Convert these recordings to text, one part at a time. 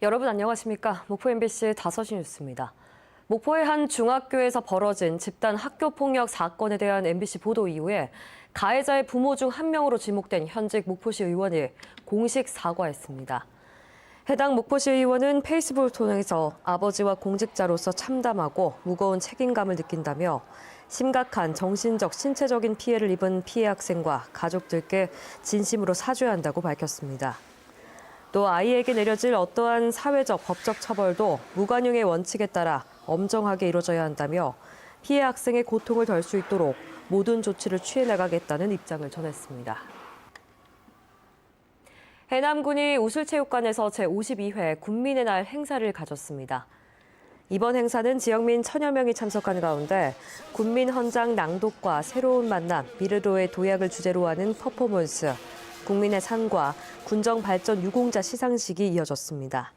여러분 안녕하십니까? 목포 MBC 5시 뉴스입니다. 목포의 한 중학교에서 벌어진 집단 학교 폭력 사건에 대한 MBC 보도 이후에 가해자의 부모 중 한 명으로 지목된 현직 목포시 의원이 공식 사과했습니다. 해당 목포시 의원은 페이스북을 통해서 아버지와 공직자로서 참담하고 무거운 책임감을 느낀다며 심각한 정신적, 신체적인 피해를 입은 피해 학생과 가족들께 진심으로 사죄한다고 밝혔습니다. 또 아이에게 내려질 어떠한 사회적, 법적 처벌도 무관용의 원칙에 따라 엄정하게 이루어져야 한다며 피해 학생의 고통을 덜 수 있도록 모든 조치를 취해 나가겠다는 입장을 전했습니다. 해남군이 우술체육관에서 제52회 군민의 날 행사를 가졌습니다. 이번 행사는 지역민 천여 명이 참석한 가운데 군민 헌장 낭독과 새로운 만남, 미르로의 도약을 주제로 하는 퍼포먼스, 국민의 산과 군정 발전 유공자 시상식이 이어졌습니다.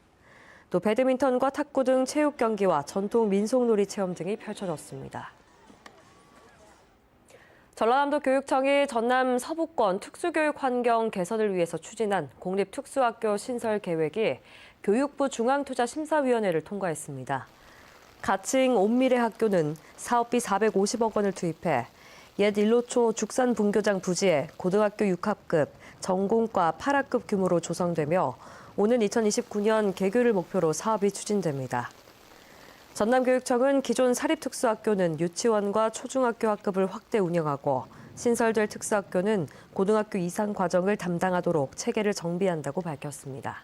또 배드민턴과 탁구 등 체육 경기와 전통 민속놀이 체험 등이 펼쳐졌습니다. 전라남도 교육청이 전남 서부권 특수교육 환경 개선을 위해서 추진한 공립특수학교 신설 계획이 교육부 중앙투자심사위원회를 통과했습니다. 가칭 온미래 학교는 사업비 450억 원을 투입해 옛 일로초 죽산 분교장 부지에 고등학교 6학급, 전공과 8학급 규모로 조성되며 오는 2029년 개교를 목표로 사업이 추진됩니다. 전남교육청은 기존 사립특수학교는 유치원과 초중학교 학급을 확대 운영하고 신설될 특수학교는 고등학교 이상 과정을 담당하도록 체계를 정비한다고 밝혔습니다.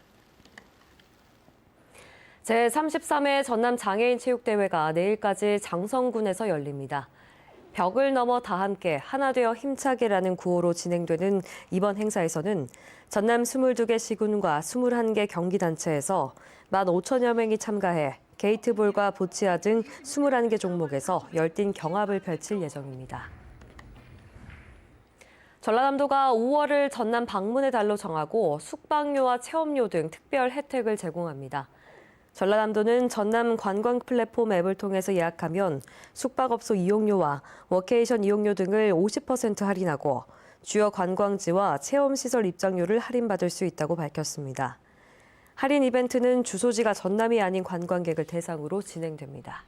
제33회 전남 장애인 체육대회가 내일까지 장성군에서 열립니다. 벽을 넘어 다 함께 하나 되어 힘차게라는 구호로 진행되는 이번 행사에서는 전남 22개 시군과 21개 경기단체에서 15,000여 명이 참가해 게이트볼과 보치아 등 21개 종목에서 열띤 경합을 펼칠 예정입니다. 전라남도가 5월을 전남 방문의 달로 정하고 숙박료와 체험료 등 특별 혜택을 제공합니다. 전라남도는 전남 관광 플랫폼 앱을 통해서 예약하면 숙박업소 이용료와 워케이션 이용료 등을 50% 할인하고 주요 관광지와 체험시설 입장료를 할인받을 수 있다고 밝혔습니다. 할인 이벤트는 주소지가 전남이 아닌 관광객을 대상으로 진행됩니다.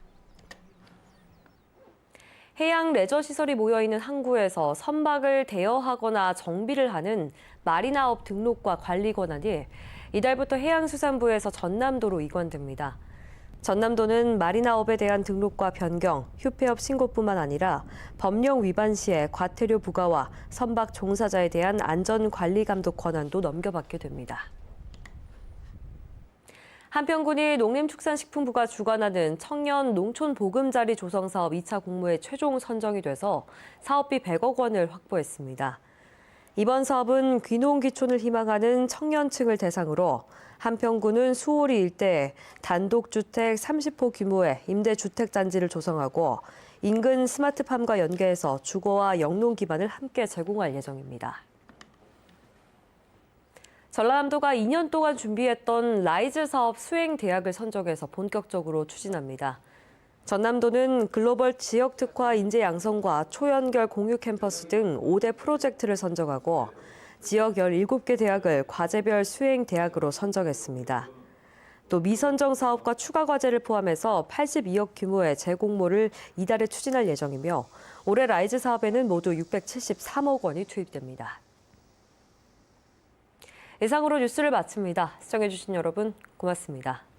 해양 레저 시설이 모여 있는 항구에서 선박을 대여하거나 정비를 하는 마리나업 등록과 관리 권한이 이달부터 해양수산부에서 전남도로 이관됩니다. 전남도는 마리나업에 대한 등록과 변경, 휴폐업 신고뿐만 아니라 법령 위반 시에 과태료 부과와 선박 종사자에 대한 안전관리 감독 권한도 넘겨받게 됩니다. 한평군이 농림축산식품부가 주관하는 청년 농촌 보금자리 조성 사업 2차 공모에 최종 선정이 돼서 사업비 100억 원을 확보했습니다. 이번 사업은 귀농귀촌을 희망하는 청년층을 대상으로 한평군은 수오리 일대에 단독주택 30호 규모의 임대주택단지를 조성하고 인근 스마트팜과 연계해서 주거와 영농 기반을 함께 제공할 예정입니다. 전라남도가 2년 동안 준비했던 라이즈 사업 수행 대학을 선정해서 본격적으로 추진합니다. 전남도는 글로벌 지역 특화 인재 양성과 초연결 공유 캠퍼스 등 5대 프로젝트를 선정하고 지역 17개 대학을 과제별 수행 대학으로 선정했습니다. 또 미선정 사업과 추가 과제를 포함해서 82억 규모의 재공모를 이달에 추진할 예정이며 올해 라이즈 사업에는 모두 673억 원이 투입됩니다. 이상으로 뉴스를 마칩니다. 시청해주신 여러분 고맙습니다.